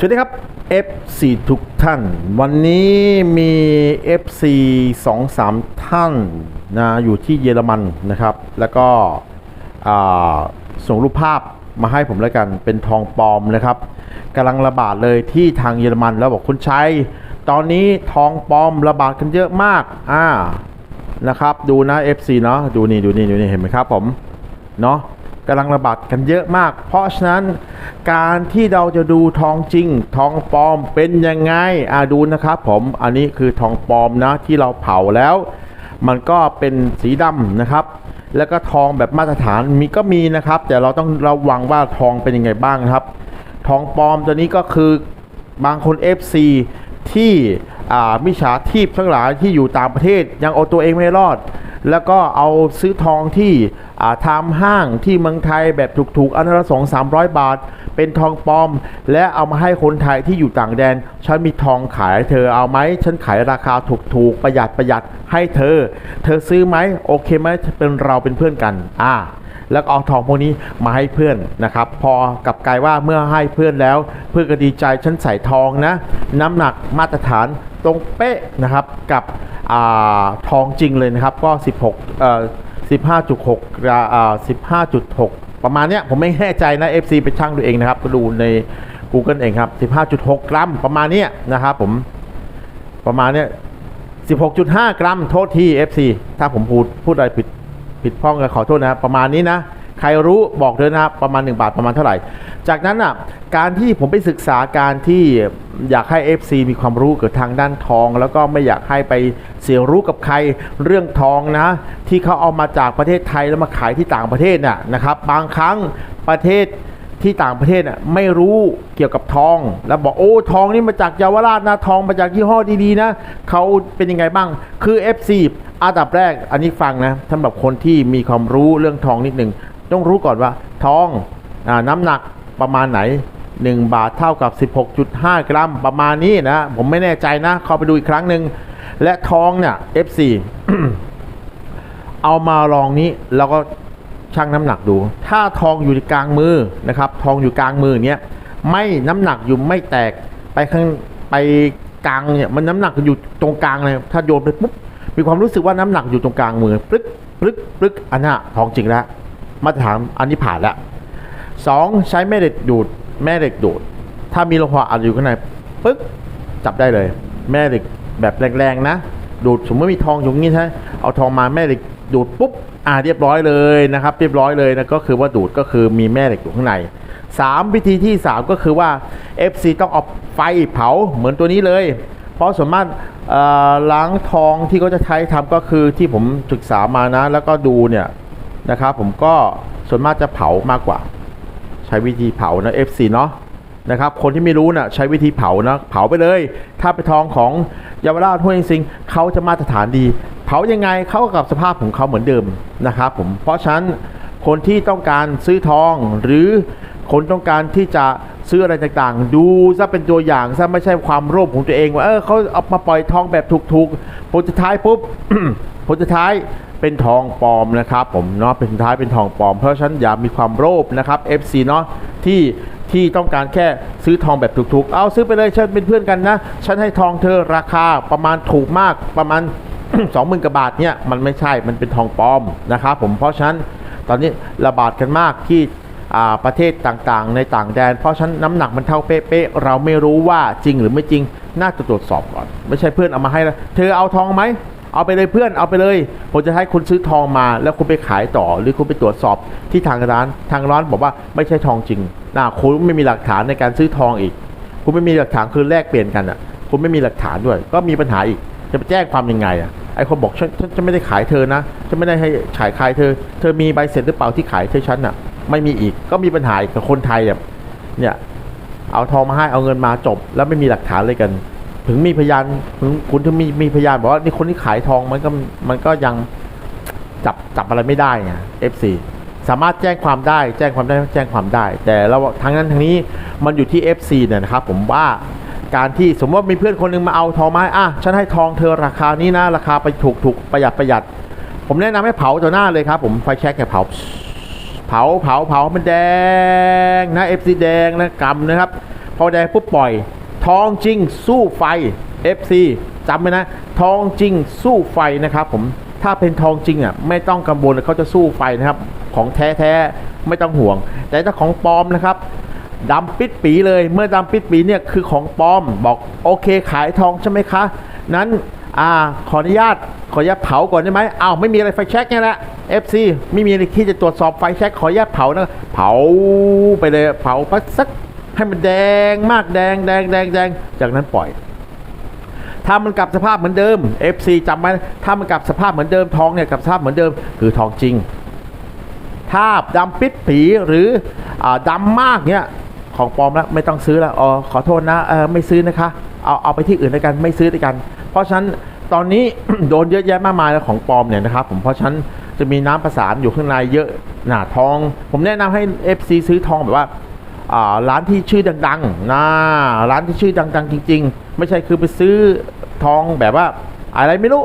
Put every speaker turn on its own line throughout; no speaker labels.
สวัสดีครับ FC ทุกท่าน วันนี้มี FC 2 3 ท่านนะอยู่ที่เยอรมันนะครับ แล้วก็ส่งรูปภาพมาให้ผมแล้วกันเป็นทองปลอมนะครับกำลังระบาดเลยที่ทางเยอรมันแล้วบอกคุณชัยตอนนี้ทองปลอมระบาดกันเยอะมากอ่านะครับ ดูนะ FC เนาะดูนี่ดูนี่ดูนี่เห็นไหมครับผมเนาะ กำลังระบาดกันเยอะมาก เพราะฉะนั้นการที่เราจะดูทองจริง ทองปลอมเป็นยังไงอาดูนะครับผมอันนี้คือทองปลอมนะที่เราเผาแล้ว มันก็เป็นสีดำนะครับ แล้วก็ทองแบบมาตรฐานมีก็มีนะครับ แต่เราต้องระวังว่าทองเป็นยังไงบ้างครับ ทองปลอมตัวนี้ก็คือบางคน FC ที่อ่มิจฉาชีพทั้งหลายที่อยู่ต่างประเทศยังเอาตัวเองไม่รอด แล้วก็เอาซื้อทองที่ อ่าทำห้างที่เมืองไทยแบบถูกๆ อันละสองสามร้อยบาท เป็นทองปลอม และเอามาให้คนไทยที่อยู่ต่างแดน ฉันมีทองขายเธอเอาไหม ฉันขายราคาถูกๆ ประหยัดประหยัดให้เธอ เธอซื้อไหมโอเคไหมเป็นเราเป็นเพื่อนกัน อ่าแล้วเอาทองพวกนี้มาให้เพื่อนนะครับ พอกับกายว่าเมื่อให้เพื่อนแล้ว เพื่อนก็ดีใจฉันใส่ทองนะ น้ำหนักมาตรฐานตรงเป๊ะนะครับกับอทองจริงเลยนะครับ ก็ 16เอ่อ 15.6ราอ่า15.6 ประมาณเนี้ยผมไม่แน่ใจนะ FC ไปช่างดูเองนะครับ ก็ดูใน Google เองครับ 15.6 กรัมประมาณเนี้ยนะครับผมประมาณเนี้ย16.5 กรัมโทษที FC ถ้าผมพูดพูดอะไรผิดผิดพ้องก็ขอโทษนะครับประมาณนี้นะ ใครรู้บอกเลยนะประมาณ 1 บาทประมาณเท่าไหร่ จากนั้นอะการที่ผมไปศึกษาการที่อยากให้ FC มีความรู้เกี่ยวทางด้านทอง แล้วก็ไม่อยากให้ไปเสียรู้กับใครเรื่องทองนะ ที่เขาเอามาจากประเทศไทยแล้วมาขายที่ต่างประเทศน่ะนะครับบางครั้งประเทศที่ต่างประเทศน่ะไม่รู้เกี่ยวกับทอง แล้วบอกโอ้ทองนี่มาจากเยาวราชนะทองมาจากยี่ห้อดีๆนะเขาเป็นยังไงบ้าง คือ FC อันดับแรกอันนี้ฟังนะสำหรับคนที่มีความรู้เรื่องทองนิดหนึ่ง ต้องรู้ก่อนว่าทองอน้ำหนักประมาณไหน 1 บาทเท่ากับ 16.5 กรัมประมาณนี้นะ ผมไม่แน่ใจนะ เข้าไปดูอีกครั้งหนึ่งและทองเนี่ย FC เอามาลองนี้แล้วก็ชั่งน้ำหนักดู ถ้าทองอยู่กลางมือนะครับ ทองอยู่กลางมือเนี้ยไม่น้ำหนักอยู่ไม่แตกไปข้างไปกลางเนี่ยมันน้ำหนักอยู่ตรงกลางเลยถ้าโยนไปปุ๊บมีความรู้สึกว่าน้ำหนักอยู่ตรงกลางมือปลึกปลึกปลึกอันน่ะทองจริงแล้ว มาตรฐานอันนี้ผ่านแล้วสองใช้แม่เหล็กดูด แม่เหล็กดูด ถ้ามีโลหะอัดอยู่ข้างในปึ๊กจับได้เลย แม่เหล็กแบบแรงๆนะ ดูดสมมติมีทองอยู่างนี้ใช่ไหมเอาทองมาแม่เหล็กดูดปุ๊บอ่าเรียบร้อยเลยนะครับ เรียบร้อยเลยนะก็คือว่าดูดก็คือมีแม่เหล็กอยู่ข้างในสามวิธีที่สามก็คือว่า FC ต้องเอาไฟเผาเหมือนตัวนี้เลย เพราะส่วนมากล้างทองที่เขาจะใช้ทำก็คือที่ผมศึกษามานะ แล้วก็ดูเนี่ย นะครับผมก็ส่วนมากจะเผามากกว่า ใช้วิธีเผานะ FC เนาะนะครับคนที่ไม่รู้นะ่ะใช้วิธีเผานะเผาไปเลย ถ้าไปทองของเยาวราชห้วยซิงเขาจะมาตรฐานดี เผายังไงเข้ากับสภาพของเขาเหมือนเดิมนะครับผมเพราะฉะนั้นคนที่ต้องการซื้อทองหรือคนต้องการที่จะซื้ออะไรต่างๆ ดูซะเป็นตัวอย่างซะไม่ใช่ความโลภของตัวเองว่าเออเขาเอามาปล่อยทองแบบถูกๆผลสุดท้ายปุ๊บผลสุดท้าย เป็นทองปลอมนะครับผมเนาะเป็นท้ายเป็นทองปลอม เพราะฉะนั้นอย่ามีความโลภนะครับ FC เนาะที่ที่ต้องการแค่ซื้อทองแบบถูกๆ เอาซื้อไปเลยฉันเป็นเพื่อนกันนะ ฉันให้ทองเธอราคาประมาณถูกมากประมาณสองหมื่นกว่าบาทเนี่ยมันไม่ใช่มันเป็นทองปลอมนะครับผมเพราะฉะนั้นตอนนี้ระบาดกันมากที่อาประเทศต่างๆ ในต่างแดน เพราะฉะนั้นน้ำหนักมันเท่าเป๊ะๆเราไม่รู้ว่าจริงหรือไม่จริงน่าจะตรวจสอบก่อน ไม่ใช่เพื่อนเอามาให้เธอเอาทองไหม เอาไปเลยเพื่อนเอาไปเลยผมจะให้คุณซื้อทองมา แล้วคุณไปขายต่อ หรือคุณไปตรวจสอบที่ทางร้าน ทางร้านบอกว่าไม่ใช่ทองจริงนะคุณไม่มีหลักฐานในการซื้อทองอีก คุณไม่มีหลักฐานคือแลกเปลี่ยนกันอะ คุณไม่มีหลักฐานด้วย ก็มีปัญหาอีกจะไปแจ้งความยังไงอะไอ้คนบอกฉันฉันไม่ได้ขายเธอนะฉันไม่ได้ให้ขายขายเธอ เธอมีใบเสร็จหรือเปล่าที่ขายเธอฉันอะ ไม่มีอีกก็มีปัญหาอีกกับคนไทยอะเนี่ยเอาทองมาให้เอาเงินมาจบ แล้วไม่มีหลักฐานเลยกัน ถึงมีพยานถึงคุณถึงมีมีพยานบอกว่านี่คนที่ขายทองมันก็มันก็ยังจับจับอะไรไม่ได้ไง FC สามารถแจ้งความได้แจ้งความได้แจ้งความได้ แต่เราทั้งนั้นทั้งนี้มันอยู่ที่ FC เนี่ยนะครับผมว่าการที่สมมติว่ามีเพื่อนคนหนึงมาเอาทองมาอะฉันให้ทองเธอราคานี้นะ ราคาไปถูกถูกประหยัดประหยัด ผมแนะนำให้เผาต่อหน้าเลยครับผมไฟแช็กแกเผา เผาเผาเผามันแดงนะ FC แดงนะกำนะครับพพอแดงปุ๊บปล่อย ทองจริงสู้ไฟ FC จำไว้นะ ทองจริงสู้ไฟนะครับผมถ้าเป็นทองจริงอะไม่ต้องกังวลเลยเขาจะสู้ไฟนะครับของแท้แท้ๆไม่ต้องห่วง แต่ถ้าของปลอมนะครับดำปิดปีเลยเมื่อดำปิดปีเนี่ยคือของปลอมบอกโอเคขายทองใช่ไหมคะ นั้นอ่าขออนุญาตขออนุญาตเผาก่อนได้ไหมอ้าวไม่มีอะไรไฟแช็กเนี่ยแหละ FC ไม่มีอะไรที่จะตรวจสอบไฟแช็กขออนุญาตเผานะเผาไปเลยเผาไปสัก ให้มันแดงมากแดงแดงแดงแดงจากนั้นปล่อย ถ้ามันกลับสภาพเหมือนเดิม FC จำไว้ถ้ามันกลับสภาพเหมือนเดิมทองเนี่ยกลับสภาพเหมือนเดิมคือทองจริง ถ้าดำปิดผีหรืออดำมากเนี่ยของปลอมแล้วไม่ต้องซื้อแล้วอ๋อขอโทษนะเออไม่ซื้อนะคะ เอาเอาไปที่อื่นด้วยกันไม่ซื้อด้วยกัน เพราะฉะนั้นตอนนี้โดนเยอะแยะมากมายแล้วของปลอมเนี่ยนะครับผมเพราะฉะนั้นจะมีน้ำประสานอยู่ข้างในเยอะหนาทอง ผมแนะนำให้ FC ซื้อทองแบบว่า ร้านที่ชื่อดังๆนะร้านที่ชื่อดังๆ จริง ๆ ไม่ใช่คือไปซื้อทองแบบว่าอะไรไม่รู้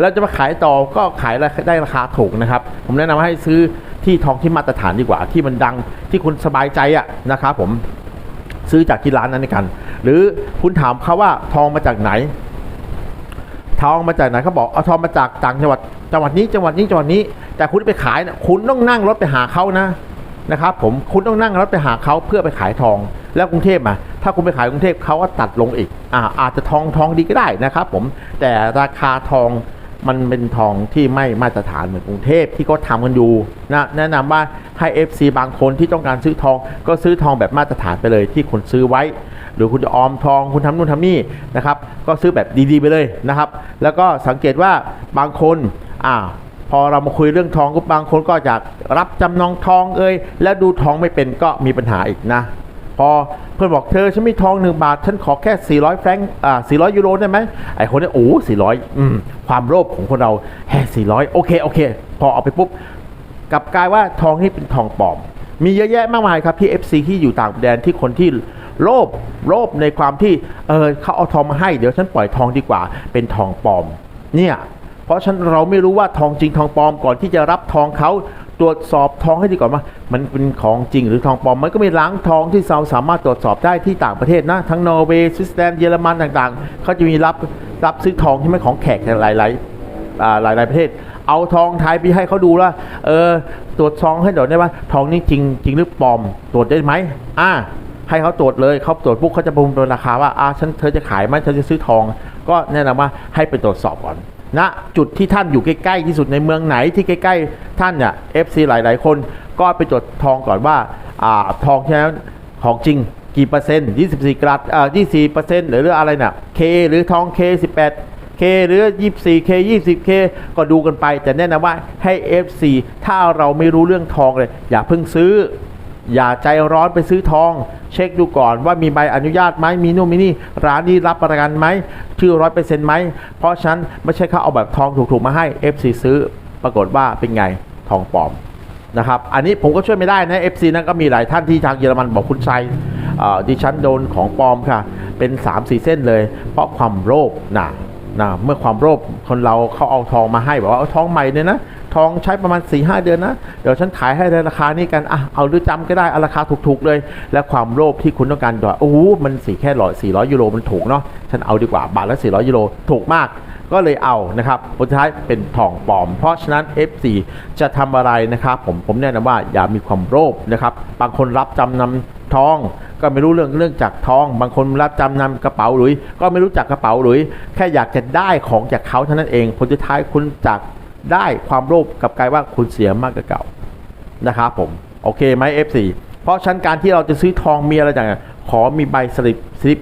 แล้วจะมาขายต่อก็ขายได้ราคาถูกนะครับ ผมแนะนำให้ซื้อที่ทองที่มาตรฐานดีกว่า ที่มันดังที่คุณสบายใจอะนะครับผมซื้อจากที่ร้านนั้นกัน หรือคุณถามเขาว่าทองมาจากไหน ทองมาจากไหนเขาบอกเอาทองมาจากต่างจังหวัดจังหวัดนี้จังหวัดนี้จังหวัดนี้ แต่คุณไปขายนี่ยคุณต้องนั่งรถไปหาเขานะ นะครับผมคุณต้องนั่งรถไปหาเขาเพื่อไปขายทอง แล้วกรุงเทพอะถ้าคุณไปขายกรุงเทพเขาก็ตัดลงอีกอ่าอาจจะทองทองดีก็ได้นะครับผมแต่ราคาทองมันเป็นทองที่ไม่มาตรฐานเหมือนกรุงเทพที่เขาทำกันอยู่นะแนะนำว่าให้ FC บางคนที่ต้องการซื้อทอง ก็ซื้อทองแบบมาตรฐานไปเลยที่คุณซื้อไว้ หรือคุณจะออมทองคุณทำนู่นทำนี่นะครับ ก็ซื้อแบบดีๆไปเลยนะครับ แล้วก็สังเกตว่าบางคนอ่า พอเรามาคุยเรื่องทองก็บางคนก็อยากรับจำนองทองเอ้ยแล้วดูทองไม่เป็นก็มีปัญหาอีกนะ พอเพื่อนบอกเธอฉันมีทองหนึ่งบาท ฉันขอแค่ 400 แฟรงก์อ่า400 ยูโรได้ไหมไอคนนี้โอ้400อืมความโลภของคนเราแฮ่400 โอเคโอเค พอเอาไปปุ๊บกลับกลายว่าทองนี่เป็นทองปลอม มีเยอะแยะมากมายครับที่ FC ที่อยู่ต่างแดนที่คนที่โลภโลภในความที่เออเขาเอาทองมาให้เดี๋ยวฉันปล่อยทองดีกว่าเป็นทองปลอม เนี่ย ราะฉะนันเราไม่รู้ว่าทองจริงทองปลอมก่อนที่จะรับทองเขาตรวจสอบทองให้ดีก่อนว่า มันเป็นของจริงหรือทองปลอมมันก็มีล้างทองที่เราสามารถตรวจสอบได้ที่ต่างประเทศนะ ทั้งนอร์เวย์สวิตเซอร์แลนด์เยอรมันต่างๆเขาจะมีรับรับซื้อทองที่ไม่ของแขกหลายๆอ่าหลายประเทศ เอาทองไทยไปให้เขาดูว่า เออ ตรวจทองให้เดี๋ยได้ว่าทองนี่จริงจริงหรือปลอม ตรวจได้ไหมอ่า ให้เขาตรวจเลยเขาตรวจปุ๊บเขาจะประเมินราคาว่า อ่าฉันเธอจะขายไหมเธอจะซื้อทอง ก็แนะนำว่าให้ไปตรวจสอบก่อน ณจุดที่ท่านอยู่ใกล้ๆที่สุดในเมืองไหนที่ใกล้ๆ ท่านเนี่ย FC หลายๆ คนก็ไปตรวจทองก่อนว่าอ่าทองแค่นั้ของจริงกี่เปอร์เซ็นต์24กรัตอ่า24เปอร์เซ็นต์หรืออะไรน่ะ K หรือทอง K 18 K หรือ 24K 20K ก็ดูกันไป แต่แนะนำว่าให้ FC ถ้าเราไม่รู้เรื่องทองเลย อย่าเพิ่งซื้อ อย่าใจร้อนไปซื้อทอง เช็คดูก่อนว่ามีใบอนุญาตไหมมีนู่นมีนี่ ร้านนี้รับประกันไหมชื่อร้อยเปอร์เซ็นต์ไหมเพราะฉะนั้นไม่ใช่เขาเอาแบบทองถูกๆมาให้ FC ซื้อปรากฏว่าเป็นไงทองปลอมนะครับอันนี้ผมก็ช่วยไม่ได้นะ FC นั้นก็มีหลายท่านที่ทางเยอรมันบอกคุณชัยดิฉันโดนของปลอมค่ะ เป็น 3 4 เส้นเลย เพราะความโลภนะนะเมื่อความโลภคนเราเขาเอาทองมาให้บอกว่าเอาทองใหม่เนี่ยนะ ทองใช้ประมาณ4ีหเดือนนะ เดี๋ยวฉันขายให้ในราคานี้กันอะเอาหรือจำก็ได้เอาราคาถูกๆเลย และความโลภที่คุณต้องการดอยโอ้โหมันสีแค่ร้อยสี่ร้อยยูโรมันถูกเนาะฉันเอาดีกว่าบาทละ400ยูโรถูกมากก็เลยเอานะครับผลสุดท้ายเป็นทองปลอม เพราะฉะนั้น F4 จะทำอะไรนะครับ ผมผมแนะนำว่าอย่ามีความโลภนะครับ บางคนรับจำนำทอง ก็ไม่รู้เรื่องเรื่องจากทอง บางคนรับจำนำกระเป๋าหลุย ก็ไม่รู้จักกระเป๋าหลุย แค่อยากจะได้ของจากเขาเท่านั้นเองผลสุดท้ายคุณจาก ได้ความโลภกับกลายว่าคุณเสียมากกว่าเก่านะครับผม โอเคไหม F4 เพราะชั้นการที่เราจะซื้อทองมีอะไรต่างขอมีใบสลิปสลิป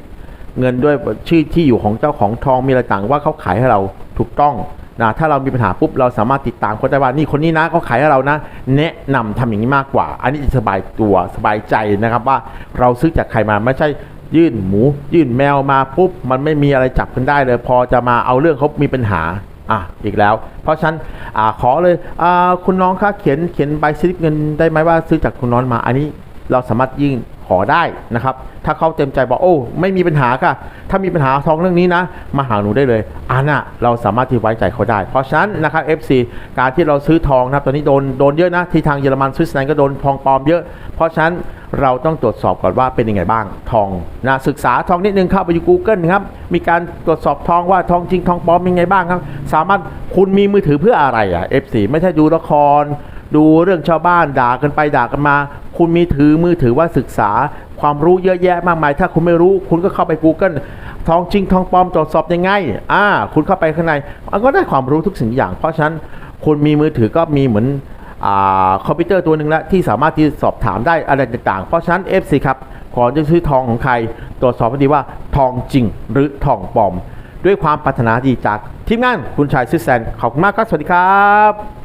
เงินด้วยชื่อที่อยู่ของเจ้าของทองมีอะไรต่างว่าเขาขายให้เราถูกต้องนะถ้าเรามีปัญหาปุ๊บเราสามารถติดตามเขาได้ว่านี่คนนี้นะเขาขายให้เรานะ แนะนำทำอย่างนี้มากกว่า อันนี้จะสบายตัวสบายใจนะครับว่าเราซื้อจากใครมาไม่ใช่ยื่นหมู ยื่นแมวมาปุ๊บมันไม่มีอะไรจับกันได้เลย พอจะมาเอาเรื่องเขามีปัญหา อะอีกแล้ว เพราะฉะนั้นอ่าขอเลยอ่าคุณน้องคะเขียนเขียนใบสลิปเงินได้ไหมว่าซื้อจากคุณน้องมาอันนี้เราสามารถยื่น อได้นะครับ ถ้าเขาเต็มใจบอกโอ้ไม่มีปัญหาค่ะ ถ้ามีปัญหาทองเรื่องนี้นะ มาหาหนูได้เลยอันน่ะเราสามารถที่ไว้ใจเขาได้ เพราะฉะนั้นนะครับ FC การที่เราซื้อทองนะครับตอนนี้โดนโดนเยอะนะที่ทางเยอรมันสวิตเซอร์แลนด์ก็โดนทองปลอมเยอะ เพราะฉะนั้นเราต้องตรวจสอบก่อนว่าเป็นยังไงบ้างทองนะศึกษาทองนิดนึงเข้าไปอยู่ Google ครับมีการตรวจสอบทองว่าทองจริงทองปลอมเป็นยังไงบ้างครับ สามารถคุณมีมือถือเพื่ออะไรอะ F4 ไม่ใช่ดูละคร ดูเรื่องชาวบ้านด่ากันไปด่ากันมา คุณมีถือมือถือว่าศึกษา ความรู้เยอะแยะมากมาย ถ้าคุณไม่รู้ คุณก็เข้าไป Google ทองจริงทองปลอมตรวจสอบยังไงอ่า คุณเข้าไปข้างในมันก็ได้ความรู้ทุกสิ่งอย่าง เพราะฉะนั้นคุณมีมือถือก็มีเหมือนอคอมพิวเตอร์ตัวหนึ่งแล้วที่สามารถที่สอบถามได้อะไรต่างๆ เพราะฉะนั้น FC ครับก่อนจะซื้อทองของใคร ตรวจสอบให้ดีว่าทองจริงหรือทองปลอม ด้วยความปรารถนาดีจากทีมงานคุณชายซิสแซนขอบคุณมากครับ สวัสดีครับ